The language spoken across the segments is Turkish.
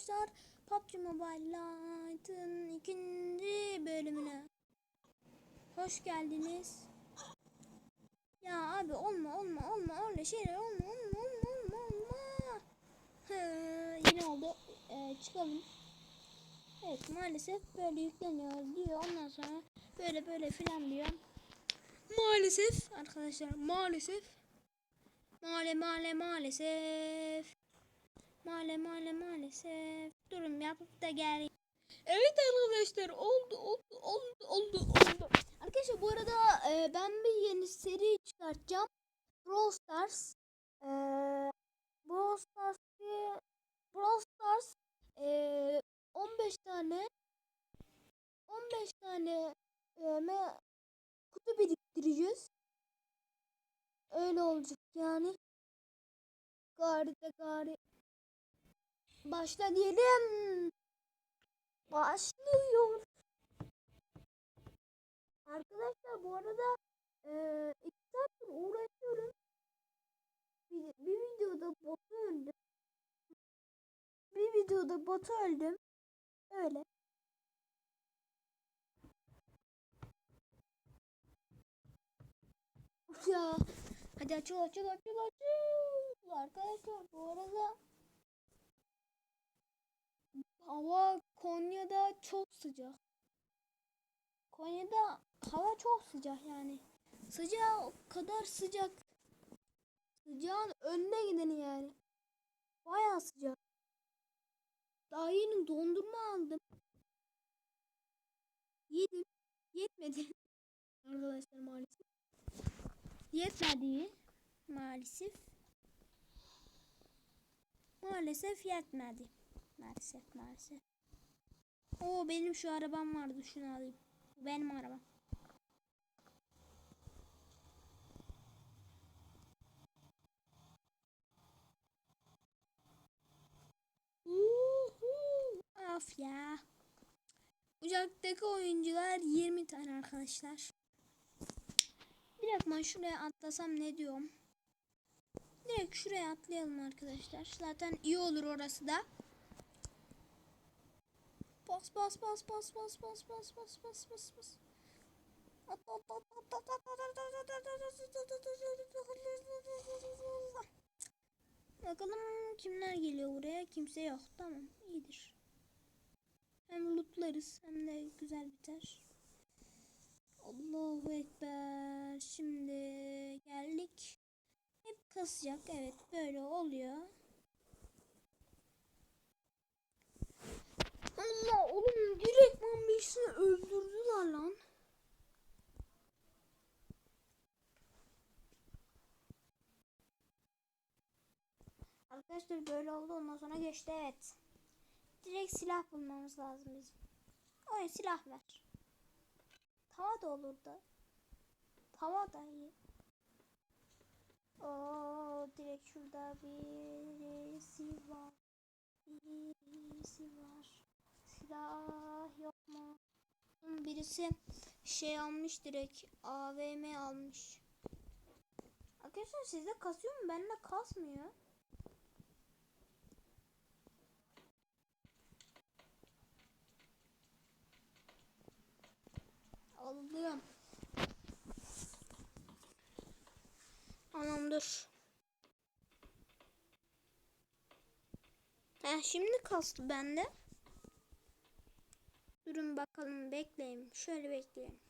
arkadaşlar PUBG Mobile Lite'ın ikinci bölümüne hoş geldiniz. Ya abi olma olma olma öyle şeyler olma olma olma olma olma. Yine oldu. Ee, çıkalım. Evet maalesef böyle yükleniyor diyor. Ondan sonra böyle böyle filan diyor. Maalesef arkadaşlar maalesef. Male male maalesef. Male male maalesef. Durum yapıp da gel. Evet arkadaşlar oldu oldu oldu oldu oldu. Arkadaşlar bu arada e, ben bir yeni seri çıkartacağım. Brawl Stars. E, Brawl Stars bir- Brawl Stars e, 15 tane 15 tane e, me- kutu biriktireceğiz. Öyle olacak yani. Gari de gari. Başla diyelim. Başlıyor. Arkadaşlar bu arada eee iki saattir uğraşıyorum. Bir, bir videoda botu öldüm. Bir videoda botu öldüm. Öyle. Uf ya. Hadi açıl açıl açıl açıl. Arkadaşlar bu arada hava Konya'da çok sıcak. Konya'da hava çok sıcak yani. Sıcağı o kadar sıcak. Sıcağın önüne gideni yani. Bayağı sıcak. Daha yeni dondurma aldım. Yedim. Yetmedi. Arkadaşlar maalesef. Yetmedi. Maalesef. Maalesef yetmedi. Maalesef maalesef. Oo benim şu arabam vardı şunu alayım. Bu benim arabam. Af ya. Uzaktaki oyuncular 20 tane arkadaşlar. Direkt ben şuraya atlasam ne diyorum? Direkt şuraya atlayalım arkadaşlar. Zaten iyi olur orası da. Bas bas bas bas bas bas bas bas bas bas bas. Bakalım kimler geliyor buraya? Kimse yok. Tamam, iyidir. Hem lootlarız hem de güzel biter. Allahu Ekber. Şimdi geldik. Hep kasacak. Evet böyle oluyor. Allah oğlum direktman birisini öldürdüler lan. Arkadaşlar böyle oldu ondan sonra geçti evet. Direkt silah bulmamız lazım bizim. Oyun silah ver. Tava da olurdu. Tava da iyi. Oo direkt şurada birisi var. Birisi var. Silah yok mu? Birisi şey almış direkt AVM almış. Arkadaşlar sizde kasıyor mu? Bende kasmıyor. Aldım. Anam dur. Heh, şimdi kastı bende. Durun bakalım bekleyin. Şöyle bekleyin.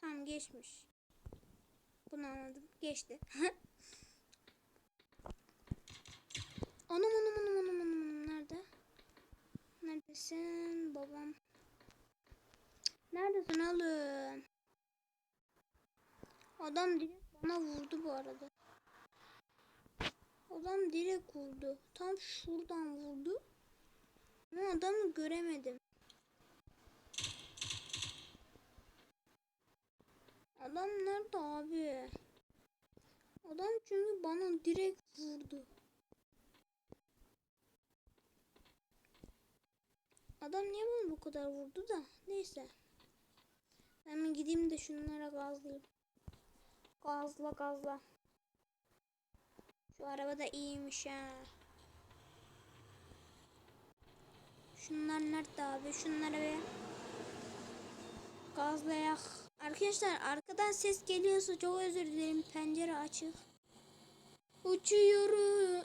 Tamam geçmiş. Bunu anladım. Geçti. Anam anam anam anam anam nerede? Neredesin babam? Neredesin oğlum? Adam direkt bana vurdu bu arada. Adam direkt vurdu. Tam şuradan vurdu. Ama adamı göremedim. Adam nerede abi? Adam çünkü bana direkt vurdu. Adam niye bana bu kadar vurdu da? Neyse. Hemen gideyim de şunlara gazlayayım. Gazla gazla. Şu araba da iyiymiş ha. Şunlar nerede abi? Şunları bir gazlayak. Arkadaşlar arkadan ses geliyorsa çok özür dilerim. Pencere açık. Uçuyorum.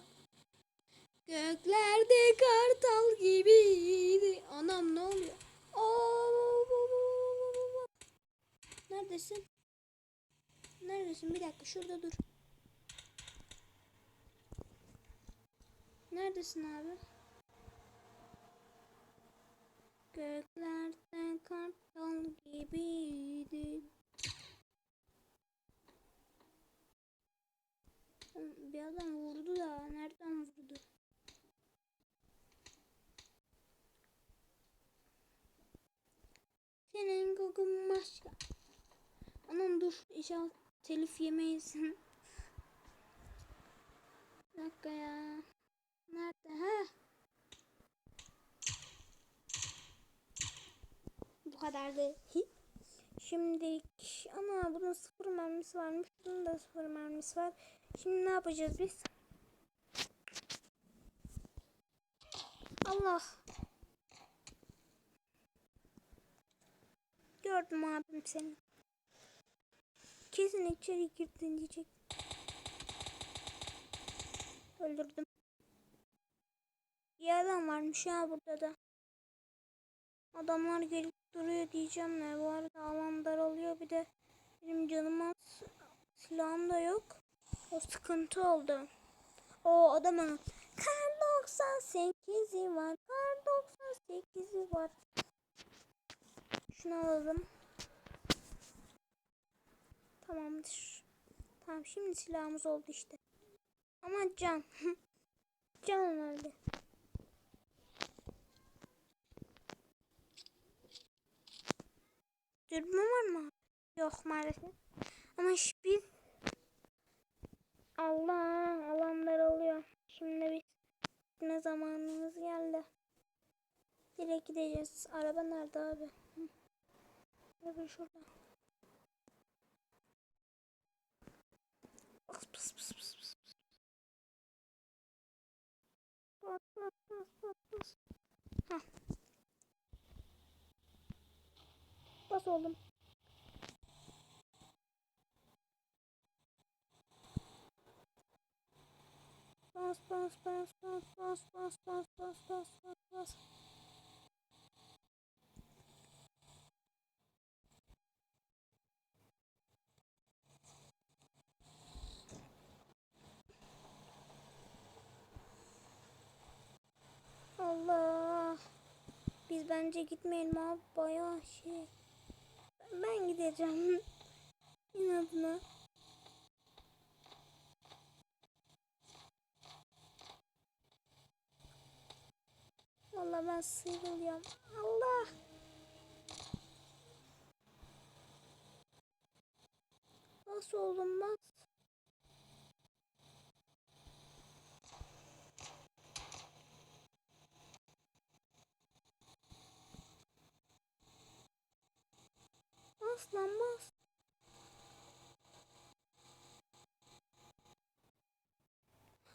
Göklerde kartal gibiydi. Anam ne oluyor? Oo, Neredesin? Neredesin? Bir dakika şurada dur. Neredesin abi? Göklerde kartal gibiydi. Bir adam vurdu da nereden vurdu? Senin kokun başka. Anam dur inşallah telif yemeyiz. Bir dakika ya. Nerede? Ha? Bu kadardı. Şimdi ana bunun sıfır mermisi varmış. Bunun da sıfır mermisi var. Şimdi ne yapacağız biz? Allah. Gördüm abim seni. Kesin içeri girdin diyecek. Öldürdüm. Bir adam varmış ya burada da. Adamlar gelip duruyor diyeceğim ne. Bu arada alan daralıyor. Bir de benim canım az. Silahım da yok. O sıkıntı oldu. O adamın kar 98'i var. Kar 98'i var. Şunu alalım. Tamamdır. Tamam şimdi silahımız oldu işte. Ama can. can önemli. Dürbün var mı? Yok maalesef. Ama biz Allah alanlar oluyor. Şimdi biz gitme zamanımız geldi. Direkt gideceğiz. Araba nerede abi? Hı. Araba şurada. Bas bas bas bas bas. Bas bas bas bas bas. Hah. Bas oğlum. Bas bas bas bas bas bas bas bas bas bas bas. Allah. Biz bence gitmeyelim abi bayağı şey. Ben gideceğim. İnadına. Vallahi ben sıyrılıyorum. Allah. Nasıl? Bas lan bas.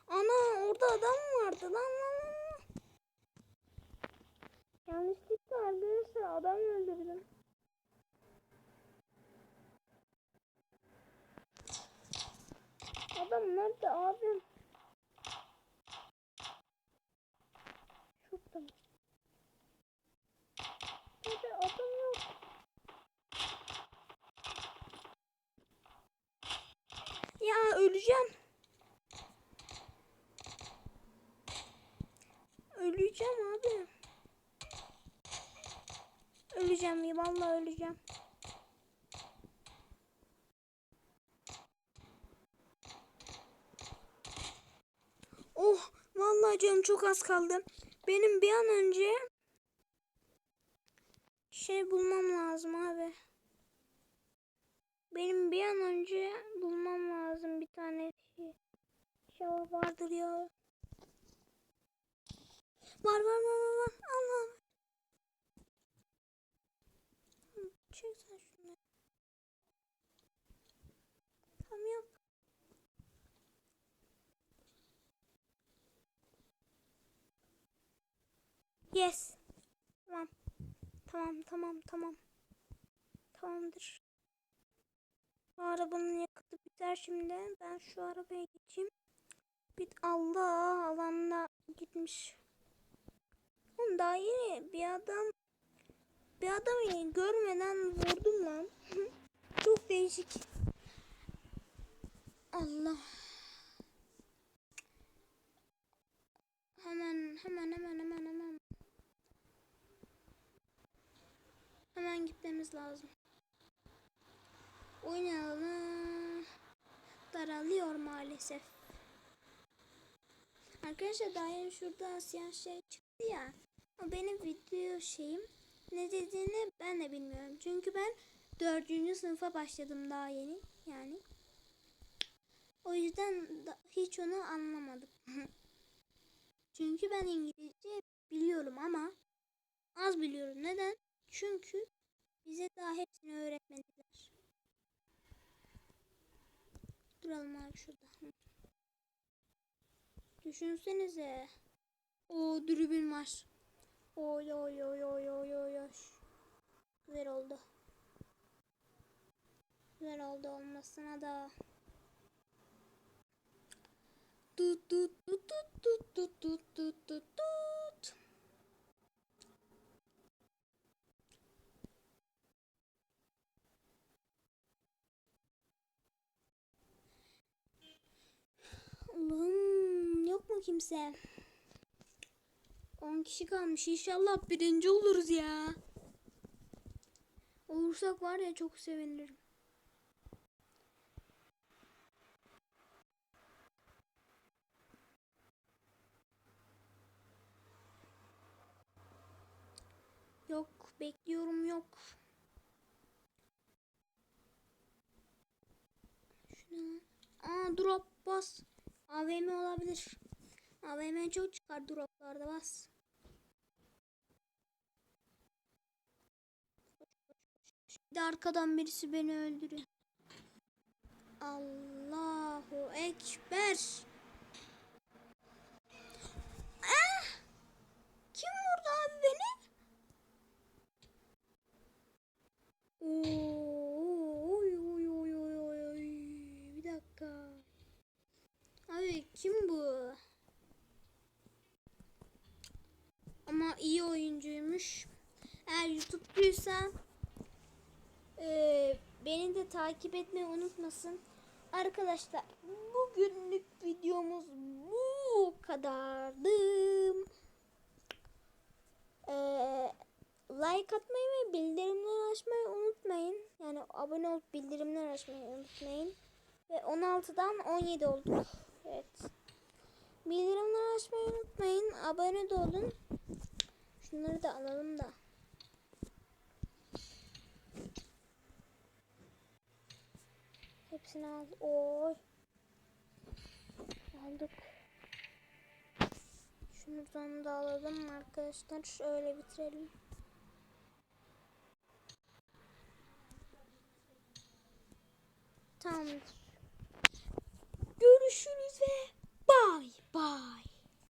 Ana orada adam vardı lan lan lan. Yanlışlıkla arkadaşlar adam öldürdüm. Adam nerede abim? Şurada mı? Nerede adam yok. Ya öleceğim. Öleceğim abi. Öleceğim vallahi öleceğim. Oh vallahi canım çok az kaldı. Benim bir an önce şey bulmam lazım abi. Benim bir an önce bulmam lazım bir tane şey. İnşallah vardır ya. Var var var var var. Allah. Çek sen şunu. Tamam. Yes. Tamam. Tamam tamam tamam. Tamamdır. Arabanın yakıtı biter şimdi. Ben şu arabaya geçeyim. Bir Allah alanda gitmiş. Oğlum daha yeni bir adam bir adamı görmeden vurdum lan. Çok değişik. Allah. Hemen hemen hemen hemen hemen. Hemen gitmemiz lazım. Oyun alanı daralıyor maalesef. Arkadaşlar daha yeni şurada siyah şey çıktı ya. O benim video şeyim. Ne dediğini ben de bilmiyorum. Çünkü ben dördüncü sınıfa başladım daha yeni. Yani. O yüzden da, hiç onu anlamadım. Çünkü ben İngilizce biliyorum ama az biliyorum. Neden? Çünkü bize daha hepsini öğretmediler. Duralım abi şurada. Düşünsenize. O dürbün var. Oy oy oy oy oy oy oy. Güzel oldu. Güzel oldu olmasına da. Tut tut tut tut tut tut tut tut tut tut. Allah'ım yok mu kimse? 10 kişi kalmış. İnşallah birinci oluruz ya. Olursak var ya çok sevinirim. Yok bekliyorum yok. Şuna. Aa drop bas. AVM olabilir. AVM çok çıkar droplarda bas. Bir de arkadan birisi beni öldürüyor. Allahu Ekber. Ah! Kim vurdu abi beni? Oo, Oy oy oy oy oy oy. Bir dakika. Abi kim bu? Ama iyi oyuncuymuş. Eğer YouTube'duysan eee takip etmeyi unutmasın. Arkadaşlar bugünlük videomuz bu kadardı. Eee like atmayı ve bildirimleri açmayı unutmayın. Yani abone olup bildirimleri açmayı unutmayın. Ve 16'dan 17 olduk. Evet. Bildirimleri açmayı unutmayın. Abone de olun. Şunları da alalım da. Hepsini al. Oy. Aldık. Şunu da alalım arkadaşlar. Şöyle bitirelim. Tamamdır. Görüşürüz ve bay bay.